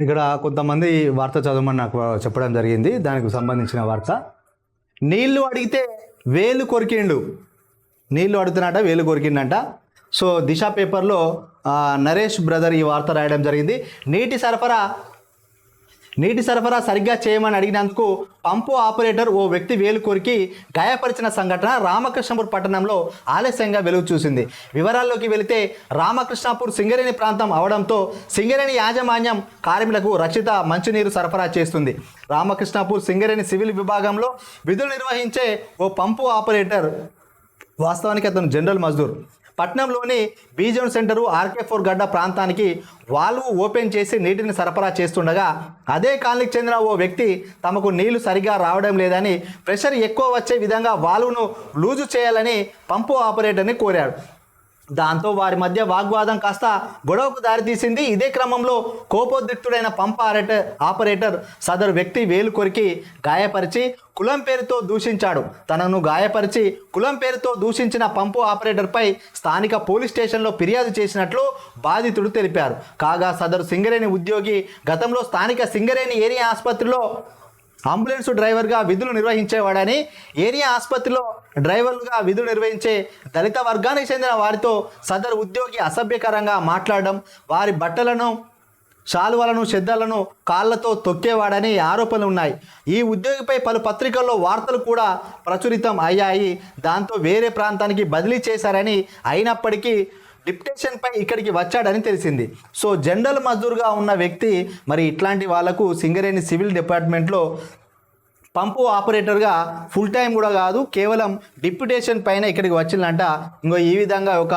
ఇక్కడ కొంతమంది వార్త చదవమని నాకు చెప్పడం జరిగింది. దానికి సంబంధించిన వార్త. నీళ్ళు అడిగితే వేలు కొరికిండు. నీళ్ళు అడుగుతున్నట వేలు కొరికిండంట. సో దిశ పేపర్లో నరేష్ బ్రదర్ ఈ వార్త రాయడం జరిగింది. నీటి సరఫరా నీటి సరఫరా సరిగ్గా చేయమని అడిగినందుకు పంపు ఆపరేటర్ ఓ వ్యక్తి వేలు కొరికి గాయపరిచిన సంఘటన రామకృష్ణపూర్ పట్టణంలో ఆలస్యంగా వెలుగు చూసింది. వివరాల్లోకి వెళితే రామకృష్ణాపూర్ సింగరేణి ప్రాంతం అవడంతో సింగరేణి యాజమాన్యం కార్మికులకు రక్షిత మంచినీరు సరఫరా చేస్తుంది. రామకృష్ణపూర్ సింగరేణి సివిల్ విభాగంలో విధులు నిర్వహించే ఓ పంపు ఆపరేటర్ వాస్తవానికి అతను జనరల్ మజ్దూర్. పట్నంలోని B zone centre RK four గడ్డ ప్రాంతానికి వాల్వ్ ఓపెన్ చేసి నీటిని సరఫరా చేస్తుండగా అదే కాలనీకి చెందిన ఓ వ్యక్తి తమకు నీళ్ళు సరిగా రావడం లేదని ప్రెషర్ ఎక్కువ వచ్చే విధంగా వాల్వ్ను లూజు చేయాలని పంపు ఆపరేటర్ని కోరాడు. దాంతో వారి మధ్య వాగ్వాదం కాస్త గొడవకు దారితీసింది. ఇదే క్రమంలో కోపోద్రిక్తుడైన పంప్ ఆరేటర్ ఆపరేటర్ సదరు వ్యక్తి వేలు కొరికి గాయపరిచి కులం పేరుతో దూషించాడు. తనను గాయపరిచి కులం పేరుతో దూషించిన పంపు ఆపరేటర్పై స్థానిక పోలీస్ స్టేషన్లో ఫిర్యాదు చేసినట్లు బాధితుడు తెలిపారు. కాగా సదరు సింగరేణి ఉద్యోగి గతంలో స్థానిక సింగరేణి ఏరియా ఆసుపత్రిలో అంబులెన్స్ డ్రైవర్గా విధులు నిర్వహించేవాడని ఏరియా ఆసుపత్రిలో డ్రైవర్లుగా విధులు నిర్వహించే దళిత వర్గానికి చెందిన వారితో సదరు ఉద్యోగి అసభ్యకరంగా మాట్లాడడం వారి బట్టలను శాలువలను చెద్దలను కాళ్ళతో తొక్కేవాడని ఆరోపణలు ఉన్నాయి. ఈ ఉద్యోగిపై పలు పత్రికల్లో వార్తలు కూడా ప్రచురితం అయ్యాయి. దాంతో వేరే ప్రాంతానికి బదిలీ చేశారని అయినప్పటికీ డిప్టేషన్పై ఇక్కడికి వచ్చాడని తెలిసింది. సో జనరల్ మజ్దూర్గా ఉన్న వ్యక్తి మరి ఇట్లాంటి వాళ్ళకు సింగరేణి సివిల్ డిపార్ట్మెంట్లో పంపు ఆపరేటర్గా ఫుల్ టైం కూడా కాదు కేవలం డిప్యుటేషన్ పైన ఇక్కడికి వచ్చిందంట. ఇంకో ఈ విధంగా ఒక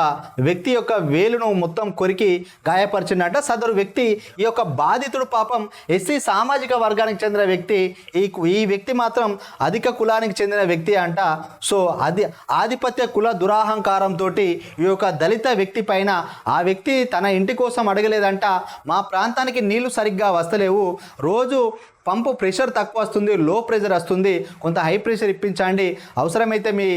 వ్యక్తి యొక్క వేలును మొత్తం కొరికి గాయపరిచిందంట. సదరు వ్యక్తి ఈ యొక్క బాధితుడు పాపం ఎస్సీ సామాజిక వర్గానికి చెందిన వ్యక్తి. ఈ ఈ వ్యక్తి మాత్రం అధిక కులానికి చెందిన వ్యక్తి అంట. సో అది ఆధిపత్య కుల దురాహంకారంతో ఈ యొక్క దళిత వ్యక్తి పైన ఆ వ్యక్తి తన ఇంటి కోసం అడగలేదంట. మా ప్రాంతానికి నీళ్ళు సరిగ్గా వస్తలేవు. రోజు పంపు ప్రెషర్ తక్కువ వస్తుంది లో ప్రెషర్ వస్తుంది కొంత హై ప్రెషర్ ఇప్పించండి. అవసరమైతే మీ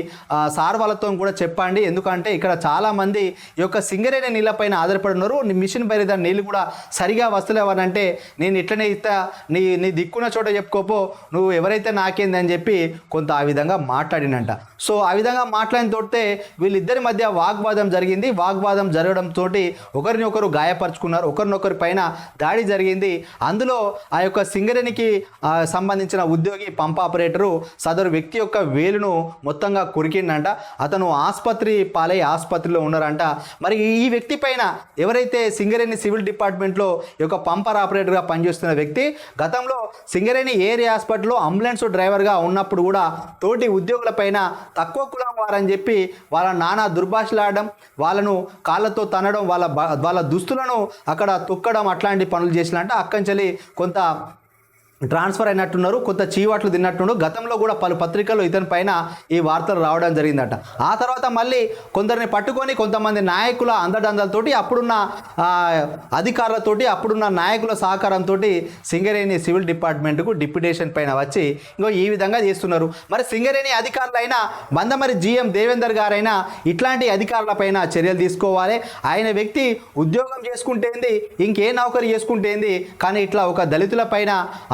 సార్ వాళ్ళతో కూడా చెప్పండి. ఎందుకంటే ఇక్కడ చాలామంది ఈ యొక్క సింగరేణి నీళ్ళపైన ఆధారపడి ఉన్నారు నీ మిషన్ బయట నీళ్ళు కూడా సరిగా వస్తలేవనంటే నేను ఇట్లనే ఇస్తా నీ నీ దిక్కున్న చోట చెప్పుకోపో నువ్వు ఎవరైతే నాకేంది అని చెప్పి కొంత ఆ విధంగా మాట్లాడినంట. సో ఆ విధంగా మాట్లాడిన తోటే వీళ్ళిద్దరి మధ్య వాగ్వాదం జరిగింది. వాగ్వాదం జరగడంతో ఒకరిని ఒకరు గాయపరుచుకున్నారు. ఒకరినొకరి పైన దాడి జరిగింది. అందులో ఆ యొక్క సింగరేణికి వ్యక్తికి సంబంధించిన ఉద్యోగి పంప్ ఆపరేటరు సదరు వ్యక్తి యొక్క వేలును మొత్తంగా కొరికిండంట. అతను ఆసుపత్రి పాలై ఆసుపత్రిలో ఉన్నారంట. మరి ఈ వ్యక్తి పైన ఎవరైతే సింగరేణి సివిల్ డిపార్ట్మెంట్లో ఈ యొక్క పంపర్ ఆపరేటర్గా పనిచేస్తున్న వ్యక్తి గతంలో సింగరేణి ఏరియా హాస్పిటల్లో అంబులెన్స్ డ్రైవర్గా ఉన్నప్పుడు కూడా తోటి ఉద్యోగుల పైన తక్కువ కులం వారని చెప్పి వాళ్ళ నానా దుర్భాషలాడడం వాళ్ళను కాళ్ళతో తనడం వాళ్ళ వాళ్ళ దుస్తులను అక్కడ తొక్కడం అట్లాంటి పనులు చేసినంట. అక్కంచెలి కొంత ట్రాన్స్ఫర్ అయినట్టున్నారు కొంత చీవాట్లు తిన్నట్టున్నారు. గతంలో కూడా పలు పత్రికల్లో ఇతని పైన ఈ వార్తలు రావడం జరిగిందట. ఆ తర్వాత మళ్ళీ కొందరిని పట్టుకొని కొంతమంది నాయకుల అందడందలతోటి అప్పుడున్న అధికారులతోటి అప్పుడున్న నాయకుల సహకారంతో సింగరేణి సివిల్ డిపార్ట్మెంట్కు డిప్యుటేషన్ పైన వచ్చి ఇంకో ఈ విధంగా చేస్తున్నారు. మరి సింగరేణి అధికారులైనా బందమరి జిఎం దేవేందర్ గారైనా ఇట్లాంటి అధికారులపైన చర్యలు తీసుకోవాలి. ఆయన వ్యక్తి ఉద్యోగం చేసుకుంటేంది ఇంకే నౌకరి చేసుకుంటేంది కానీ ఇట్లా ఒక దళితుల పైన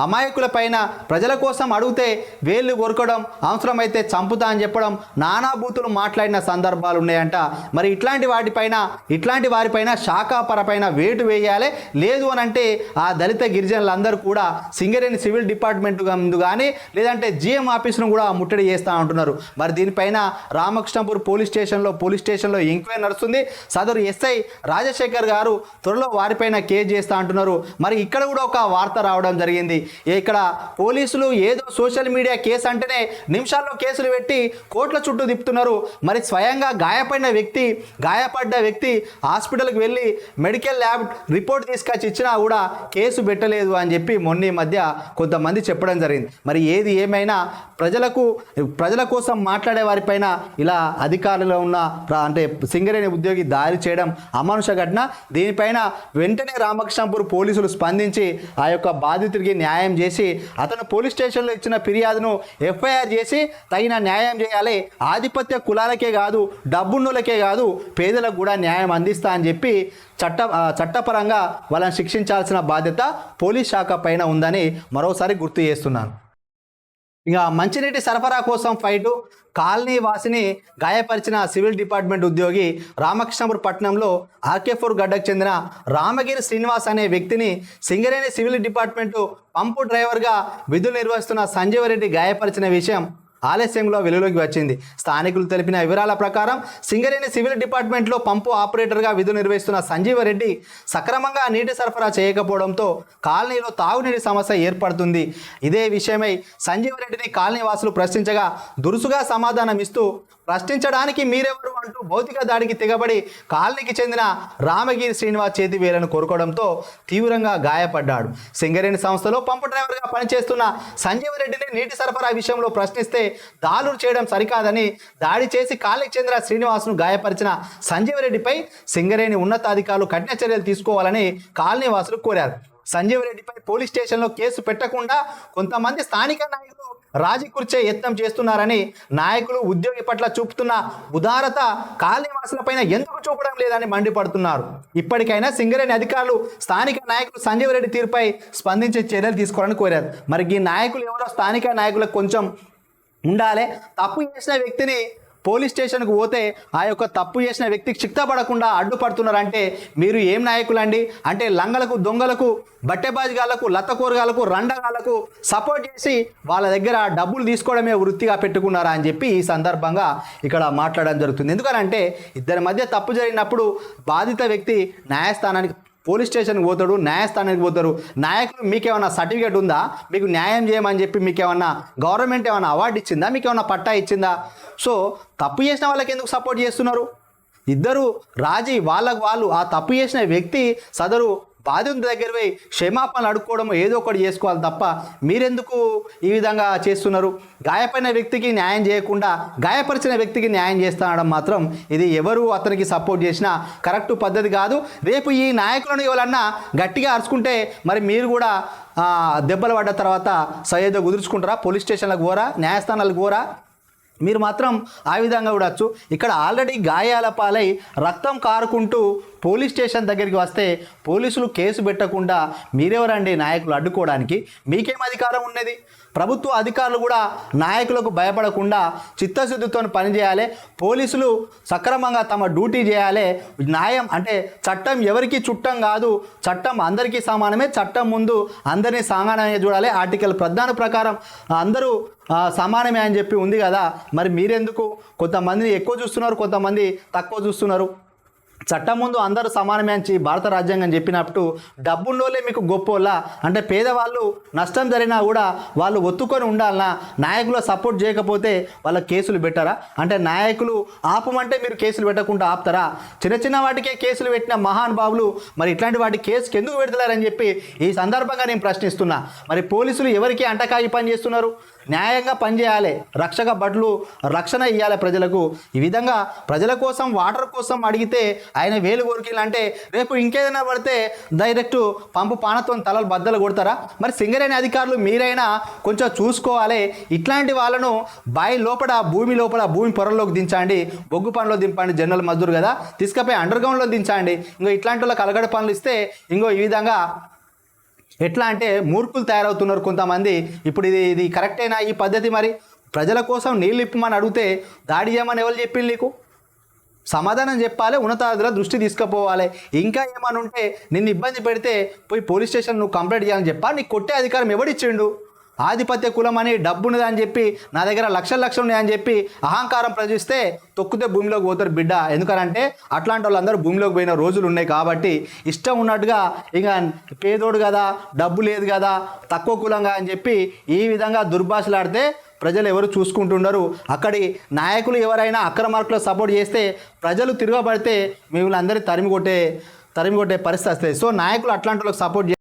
అమాయకుల పైన ప్రజల కోసం అడిగితే వేళ్ళు కొరకడం అవసరమైతే చంపుతా అని చెప్పడం నానాభూతులు మాట్లాడిన సందర్భాలు ఉన్నాయంట. మరి ఇట్లాంటి వాటిపైన ఇట్లాంటి వారిపైన శాఖాపరపైన వేటు వేయాలి? లేదు అని అంటే ఆ దళిత గిరిజనులందరూ కూడా సింగరేణి సివిల్ డిపార్ట్మెంట్ ముందు కానీ లేదంటే జిఎం ఆఫీసును కూడా ముట్టడి చేస్తూ ఉంటున్నారు మరి దీనిపైన రామకృష్ణపూర్ పోలీస్ స్టేషన్లో పోలీస్ స్టేషన్లో ఎంక్వైరీ నడుస్తుంది. సదరు ఎస్ఐ రాజశేఖర్ గారు త్వరలో వారిపైన కేసు చేస్తూ అంటున్నారు. మరి ఇక్కడ కూడా ఒక వార్త రావడం జరిగింది. ఇక్కడ పోలీసులు ఏదో సోషల్ మీడియా కేసు అంటేనే నిమిషాల్లో కేసులు పెట్టి కోట్ల చుట్టూ తిప్పుతున్నారు. మరి స్వయంగా గాయపడిన వ్యక్తి గాయపడ్డ వ్యక్తి హాస్పిటల్కి వెళ్ళి మెడికల్ ల్యాబ్ రిపోర్ట్ తీసుకొచ్చి ఇచ్చినా కూడా కేసు పెట్టలేదు అని చెప్పి మొన్న ఈ మధ్య కొంతమంది చెప్పడం జరిగింది. మరి ఏది ఏమైనా ప్రజలకు ప్రజల కోసం మాట్లాడే వారిపైన ఇలా అధికారులు ఉన్న అంటే సింగరేణి ఉద్యోగి దారి చేయడం అమానుష ఘటన. దీనిపైన వెంటనే రామకృష్ణపూర్ పోలీసులు స్పందించి ఆ యొక్క బాధితుడికి న్యాయం చేసి అతను పోలీస్ స్టేషన్లో ఇచ్చిన ఫిర్యాదును ఎఫ్ఐఆర్ చేసి తగిన న్యాయం చేయాలి. ఆధిపత్య కులాలకే కాదు డబ్బున్నోళ్ళకే కాదు పేదలకు కూడా న్యాయం అందిస్తా అని చెప్పి చట్ట చట్టపరంగా వాళ్ళని శిక్షించాల్సిన బాధ్యత పోలీస్ శాఖ పైన ఉందని మరోసారి గుర్తు చేస్తున్నాను. ఇక మంచినీటి సరఫరా కోసం ఫైటు కాలనీ వాసిని గాయపరిచిన సివిల్ డిపార్ట్మెంట్ ఉద్యోగి రామకృష్ణపురం పట్టణంలో ఆర్కేఫోర్ గడ్డకు చెందిన రామగిరి శ్రీనివాస్ అనే వ్యక్తిని సింగరేణి సివిల్ డిపార్ట్మెంటు పంపు డ్రైవర్గా విధులు నిర్వహిస్తున్న సంజీవరెడ్డి గాయపరిచిన విషయం ఆలస్యంలో వెలుగులోకి వచ్చింది. స్థానికులు తెలిపిన వివరాల ప్రకారం సింగరేణి సివిల్ డిపార్ట్మెంట్లో పంపు ఆపరేటర్గా విధులు నిర్వహిస్తున్న సంజీవరెడ్డి సక్రమంగా నీటి సరఫరా చేయకపోవడంతో కాలనీలో తాగునీటి సమస్య ఏర్పడుతుంది. ఇదే విషయమై సంజీవరెడ్డిని కాలనీ వాసులు ప్రశ్నించగా దురుసుగా సమాధానం ఇస్తూ ప్రశ్నించడానికి మీరెవరు అంటూ భౌతిక దాడికి తెగబడి కాలనీకి చెందిన రామగిరి శ్రీనివాస్ చేతి వేలను కోరుకోవడంతో తీవ్రంగా గాయపడ్డాడు. సింగరేణి సంస్థలో పంపు డ్రైవర్గా పనిచేస్తున్న సంజీవరెడ్డిని నీటి సరఫరా విషయంలో ప్రశ్నిస్తే దాడులు చేయడం సరికాదని దాడి చేసి కాలనీకి చెందిన శ్రీనివాస్ను గాయపరిచిన సంజీవరెడ్డిపై సింగరేణి ఉన్నతాధికారులు కఠిన చర్యలు తీసుకోవాలని కాలనీ వాసులు కోరారు. సంజీవరెడ్డిపై పోలీస్ స్టేషన్లో కేసు పెట్టకుండా కొంతమంది స్థానిక నాయకులు రాజీకూర్చే యత్నం చేస్తున్నారని నాయకులు ఉద్యోగి పట్ల చూపుతున్న ఉదారత కాలనీవాసులపైన ఎందుకు చూపడం లేదని మండిపడుతున్నారు. ఇప్పటికైనా సింగరేణి అధికారులు స్థానిక నాయకులు సంజీవ్ రెడ్డి తీరుపై స్పందించే చర్యలు తీసుకోవాలని కోరారు. మరి ఈ నాయకులు ఎవరో స్థానిక నాయకులకు కొంచెం ఉండాలి. తప్పు చేసిన వ్యక్తిని పోలీస్ స్టేషన్కు పోతే ఆ యొక్క తప్పు చేసిన వ్యక్తికి శిక్ష పడకుండా అడ్డుపడుతున్నారంటే మీరు ఏం నాయకులండి? అంటే లంగలకు దొంగలకు బట్టెబాజిగాళ్ళకు లత్తకూరగాళ్ళకు రండగాళ్ళకు సపోర్ట్ చేసి వాళ్ళ దగ్గర డబ్బులు తీసుకోవడమే వృత్తిగా పెట్టుకున్నారా అని చెప్పి ఈ సందర్భంగా ఇక్కడ మాట్లాడడం జరుగుతుంది. ఎందుకనంటే ఇద్దరి మధ్య తప్పు జరిగినప్పుడు బాధిత వ్యక్తి న్యాయస్థానానికి పోలీస్ స్టేషన్కి పోతాడు న్యాయస్థానానికి పోతారు నాయకులు మీకేమన్నా సర్టిఫికేట్ ఉందా? మీకు న్యాయం చేయమని చెప్పి మీకు ఏమన్నా గవర్నమెంట్ ఏమైనా అవార్డు ఇచ్చిందా? మీకు ఏమైనా పట్టా ఇచ్చిందా? సో తప్పు చేసిన వాళ్ళకి ఎందుకు సపోర్ట్ చేస్తున్నారు? ఇద్దరు రాజీ వాళ్ళకు వాళ్ళు ఆ తప్పు చేసిన వ్యక్తి సదరు బాధితుల దగ్గర పోయి క్షమాపణలు అడుక్కోవడం ఏదో ఒకటి చేసుకోవాలి తప్ప మీరెందుకు ఈ విధంగా చేస్తున్నారు? గాయపడిన వ్యక్తికి న్యాయం చేయకుండా గాయపరిచిన వ్యక్తికి న్యాయం చేస్తానడం మాత్రం ఇది ఎవరు అతనికి సపోర్ట్ చేసినా కరెక్ట్ పద్ధతి కాదు. రేపు ఈ నాయకులను ఎవరన్నా గట్టిగా అరుచుకుంటే మరి మీరు కూడా దెబ్బలు పడ్డ తర్వాత సయ్యదో కుదుర్చుకుంటారా? పోలీస్ స్టేషన్లకు పోరా? న్యాయస్థానాలకు పోరా? మీరు మాత్రం ఆ విధంగా చూడవచ్చు ఇక్కడ ఆల్రెడీ గాయాల పాలై రక్తం కారుకుంటూ పోలీస్ స్టేషన్ దగ్గరికి వస్తే పోలీసులు కేసు పెట్టకుండా మీరెవరండి నాయకులు అడ్డుకోవడానికి? మీకేం అధికారం ఉన్నది? ప్రభుత్వ అధికారులు కూడా నాయకులకు భయపడకుండా చిత్తశుద్ధితో పనిచేయాలి పోలీసులు సక్రమంగా తమ డ్యూటీ చేయాలి. న్యాయం అంటే చట్టం ఎవరికి చుట్టం కాదు. చట్టం అందరికీ సమానమే. చట్టం ముందు అందరినీ సమానమే చూడాలి. ఆర్టికల్ ప్రధాన ప్రకారం అందరూ సమానమే అని చెప్పి ఉంది కదా. మరి మీరెందుకు? కొంతమందిని ఎక్కువ చూస్తున్నారు కొంతమంది తక్కువ చూస్తున్నారు. చట్టం ముందు అందరూ సమానమే అని భారత రాజ్యాంగం చెప్పినప్పుడు డబ్బున్నోళ్ళే మీకు గొప్పోళ్ళ? అంటే పేదవాళ్ళు నష్టం జరిగినా కూడా వాళ్ళు ఒత్తుకొని ఉండాలన్నా నాయకులు సపోర్ట్ చేయకపోతే వాళ్ళ కేసులు పెట్టారా? అంటే నాయకులు ఆపమంటే మీరు కేసులు పెట్టకుండా ఆపుతారా? చిన్న చిన్న వాటికే కేసులు పెట్టిన మహానుభావులు మరి ఇట్లాంటి వాటి కేసుకి ఎందుకు పెడతలేరని చెప్పి ఈ సందర్భంగా నేను ప్రశ్నిస్తున్నా. మరి పోలీసులు ఎవరికి అంటకాయి పని చేస్తున్నారు? న్యాయంగా పనిచేయాలి. రక్షక బట్లు రక్షణ ఇవ్వాలి ప్రజలకు. ఈ విధంగా ప్రజల కోసం వాటర్ కోసం అడిగితే ఆయన వేలు కోరికలు అంటే రేపు ఇంకేదైనా పడితే డైరెక్ట్ పంపు పానతో తలలు బద్దలు కొడతారా? మరి సింగరేణి అధికారులు మీరైనా కొంచెం చూసుకోవాలి. ఇట్లాంటి వాళ్ళను బావి లోపల భూమి లోపల భూమి పొరల్లోకి దించండి. బొగ్గు పనిలో దింపండి జనరల్ మజ్దూర్ కదా. తీసుకపోయి అండర్ గ్రౌండ్లో దించండి. ఇంకో ఇట్లాంటి వాళ్ళకి అలగడ పనులు ఇస్తే ఇంకో ఈ విధంగా ఎట్లా అంటే మూర్ఖులు తయారవుతున్నారు కొంతమంది. ఇప్పుడు ఇది ఇది కరెక్టేనా ఈ పద్ధతి మరి? ప్రజల కోసం నీళ్ళు ఇప్పమని అడిగితే దాడి చేయమని ఎవరు చెప్పింది నీకు? సమాధానం చెప్పాలి ఉన్నతాధికారుల దృష్టి తీసుకుపోవాలి. ఇంకా ఏమని ఉంటే నిన్ను ఇబ్బంది పెడితే పోయి పోలీస్ స్టేషన్ నువ్వు కంప్లైంట్ చేయాలని చెప్పా నీకు కొట్టే అధికారం ఎవడిచ్చిండు ఆధిపత్య కులం అని డబ్బున్నది అని చెప్పి నా దగ్గర లక్షల లక్షలు ఉన్నాయని చెప్పి అహంకారం ప్రజిస్తే తొక్కితే భూమిలోకి పోతారు బిడ్డ. ఎందుకనంటే అట్లాంటి వాళ్ళందరూ భూమిలోకి పోయిన రోజులు ఉన్నాయి కాబట్టి ఇష్టం ఉన్నట్టుగా ఇక పేదోడు కదా డబ్బు లేదు కదా తక్కువ కులంగా అని చెప్పి ఈ విధంగా దుర్భాషలాడితే ప్రజలు ఎవరు చూసుకుంటున్నారు అక్కడి నాయకులు ఎవరైనా అక్రమార్కులు సపోర్ట్ చేస్తే ప్రజలు తిరగబడితే మిమ్మల్ని అందరూ తరిమి కొట్టే తరిమి కొట్టే పరిస్థితి వస్తుంది. సో నాయకులు అట్లాంటి వాళ్ళకి సపోర్ట్